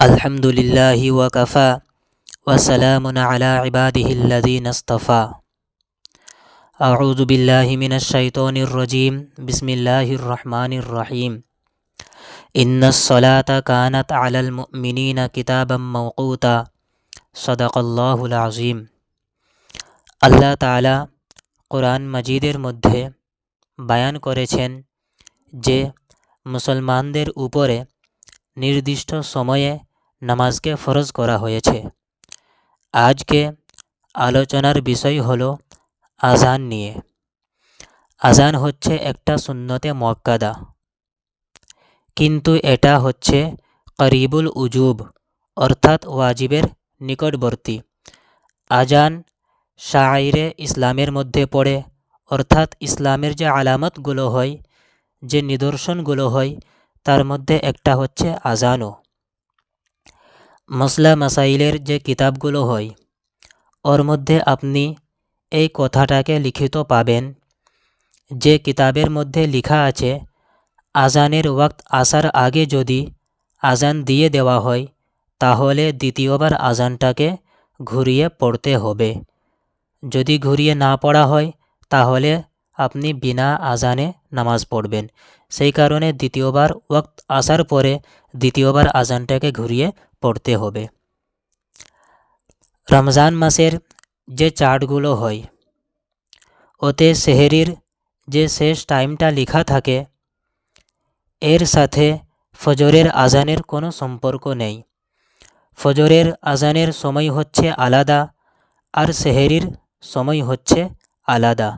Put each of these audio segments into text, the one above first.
আলহামদুলিল্লাহি ওয়াকাফা ওয়াসালামুন আলা ইবাদিহিল্লাযীন ইসতাফা আউযু বিল্লাহি মিনাশ শাইতানির রাজীম, বিসমিল্লাহির রহমানির রহিম। ইন্নাস সালাতা কানাত আলাল মুমিনিনা কিতাবাম মাওকুতা। সদাকল্লাহুল আজিম আল্লাহ তাআলা কোরআন মাজিদের মধ্যে বায়ান করেছেন যে, মুসলমানদের উপরে নির্দিষ্ট সময়ে নামাজকে ফরজ করা হয়েছে। আজকে আলোচনার বিষয় হলো আজান নিয়ে। আজান হচ্ছে একটা সুন্নতে মক্কাদা কিন্তু এটা হচ্ছে করিবুল উজুব, অর্থাৎ ওয়াজিবের নিকটবর্তী। আজান শাইরে ইসলামের মধ্যে পড়ে, অর্থাৎ ইসলামের যে আলামতগুলো হয়, যে নিদর্শনগুলো হয়, তার মধ্যে একটা হচ্ছে আজানও। মসলা মাসাইলের যে কিতাবগুলো হয়, ওর মধ্যে আপনি এই কথাটাকে লিখিত পাবেন। যে কিতাবের মধ্যে লেখা আছে, আজানের ওয়াক্ত আসার আগে যদি আজান দিয়ে দেওয়া হয়, তাহলে দ্বিতীয়বার আজানটাকে ঘুরিয়ে পড়তে হবে। যদি ঘুরিয়ে না পড়া হয়, তাহলে আপনি বিনা আজানে নামাজ পড়বেন। সেই কারণে দ্বিতীয়বার ওয়াক্ত আসার পরে দ্বিতীয়বার আজানটাকে ঘুরিয়ে পড়তে হবে। রমজান মাসের যে চার্টগুলো হয়, ওতে সেহেরির যে শেষ টাইমটা লেখা থাকে, এর সাথে ফজরের আজানের কোনো সম্পর্ক নেই। ফজরের আজানের সময় হচ্ছে আলাদা আর সেহেরির সময় হচ্ছে আলাদা।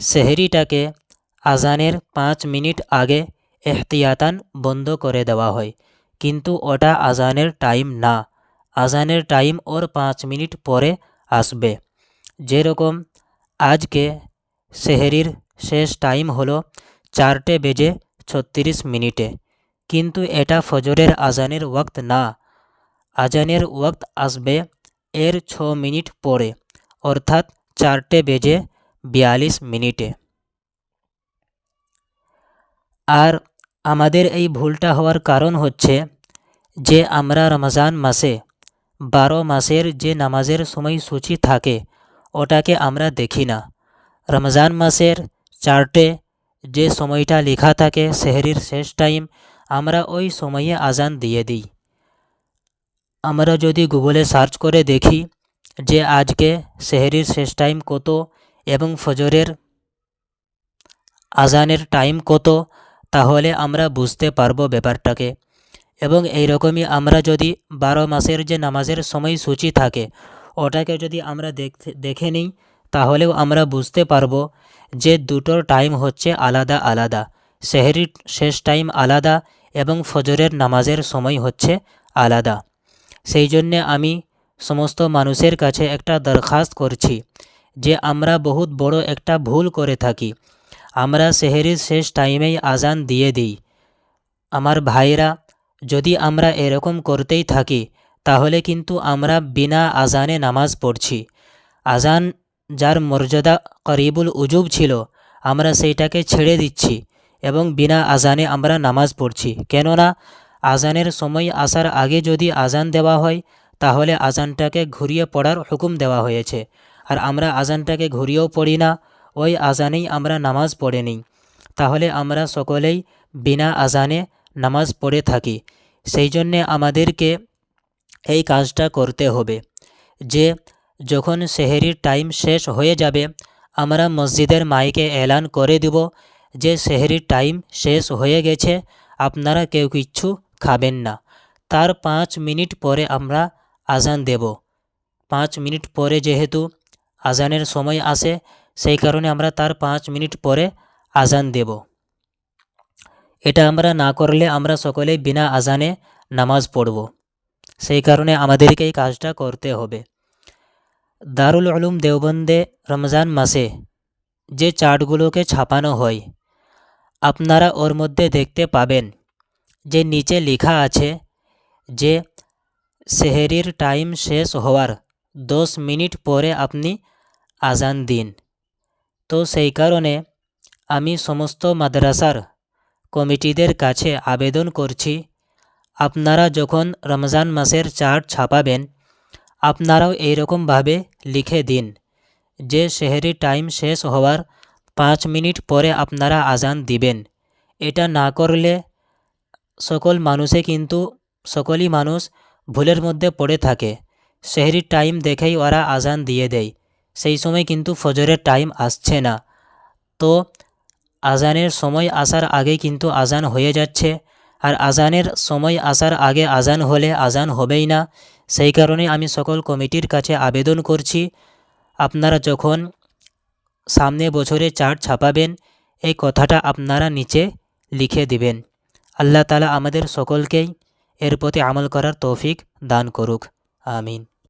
সেহেরিটাকে আজানের পাঁচ মিনিট আগে এহতিয়াতান বন্ধ করে দেওয়া হয়, কিন্তু ওটা আজানের টাইম না। আজানের টাইম ওর পাঁচ মিনিট পরে আসবে। যেরকম আজকে সেহেরির শেষ টাইম হলো চারটে বেজে ছত্রিশ মিনিটে, কিন্তু এটা ফজরের আজানের ওয়াক্ত না। আজানের ওয়াক্ত আসবে এর ছ মিনিট পরে, অর্থাৎ চারটে বেজে বিয়াল্লিশ মিনিটে। আর আমাদের এই ভুলটা হওয়ার কারণ হচ্ছে যে আমরা রমজান মাসে বারো মাসের যে নামাজের সময়সূচি থাকে, ওটাকে আমরা দেখি না। রমজান মাসের চারটে যে সময়টা লেখা থাকে, সেহরির শেষ টাইম, আমরা ওই সময়ে আজান দিয়ে দিই। আমরা যদি গুগলে সার্চ করে দেখি যে আজকে সেহরির শেষ টাইম কত এবং ফজরের আজানের টাইম কত তাহলে আমরা বুঝতে পারব ব্যাপারটাকে। এবং এই রকমই আমরা যদি বারো মাসের যে নামাজের সময়সূচি থাকে, ওটাকে যদি আমরা দেখতে, দেখে নিই, তাহলেও আমরা বুঝতে পারব যে দুটোর টাইম হচ্ছে আলাদা আলাদা। সেহরির শেষ টাইম আলাদা এবং ফজরের নামাজের সময় হচ্ছে আলাদা। সেই জন্যে আমি সমস্ত মানুষের কাছে একটা দরখাস্ত করছি যে আমরা বহুত বড় একটা ভুল করে থাকি। আমরা সেহেরির শেষ টাইমেই আজান দিয়ে দিই। আমার ভাইরা যদি আমরা এরকম করতেই থাকি, তাহলে কিন্তু আমরা বিনা আজানে নামাজ পড়ছি। আজান যার মর্যাদা করিবুল উজুব ছিল, আমরা সেইটাকে ছেড়ে দিচ্ছি এবং বিনা আজানে আমরা নামাজ পড়ছি। কেননা, আজানের সময় আসার আগে যদি আজান দেওয়া হয়, তাহলে আজানটাকে ঘুরিয়ে পড়ার হুকুম দেওয়া হয়েছে। আর আমরা আজানটাকে ঘুরিয়েও পড়ি না ওই আজানেই আমরা নামাজ পড়ে নিই। তাহলে আমরা সকলেই বিনা আজানে নামাজ পড়ে থাকি। সেই জন্যে আমাদেরকে এই কাজটা করতে হবে যে, যখন সেহেরির টাইম শেষ হয়ে যাবে, আমরা মসজিদের মাইকে এলান করে দেব যে, সেহেরির টাইম শেষ হয়ে গেছে, আপনারা কেউ কিচ্ছু খাবেন না। তার পাঁচ মিনিট পরে আমরা আজান দেব। পাঁচ মিনিট পরে যেহেতু আজানের সময় আসে সেই কারণে আমরা তার পাঁচ মিনিট পরে আজান দেব। এটা আমরা না করলে আমরা সকলে বিনা আজানে নামাজ পড়ব। সেই কারণে আমাদেরকে এই কাজটা করতে হবে। দারুল আলুম দেওবন্দে রমজান মাসে যে চার্টগুলোকে ছাপানো হয়, আপনারা ওর মধ্যে দেখতে পাবেন যে নিচে লেখা আছে যে সেহেরির টাইম শেষ হওয়ার দশ মিনিট পরে আপনি আজান দিন। তো সেই কারণে আমি সমস্ত মাদ্রাসার কমিটিদের কাছে আবেদন করছি, আপনারা যখন রমজান মাসের চার্ট ছাপাবেন, আপনারাও এইরকমভাবে লিখে দিন। যে সেহেরি টাইম শেষ হওয়ার পাঁচ মিনিট পরে আপনারা আজান দিবেন, এটা না করলে সকল মানুষে কিন্তু, সকলই মানুষ ভুলের মধ্যে পড়ে থাকে। সেহরির টাইম দেখেই ওরা আজান দিয়ে দেয়। সেই সময় কিন্তু ফজরের টাইম আসছে না। তো আজানের সময় আসার আগে কিন্তু আজান হয়ে যাচ্ছে। আর আজানের সময় আসার আগে আজান হলে আজান হবেই না। সেই কারণে আমি সকল কমিটির কাছে আবেদন করছি, আপনারা যখন সামনে বছরে চার্ট ছাপাবেন, এই কথাটা আপনারা নিচে লিখে দিবেন। আল্লাহ তালা আমাদের সকলকেই এর প্রতি আমল করার তৌফিক দান করুক। আমিন।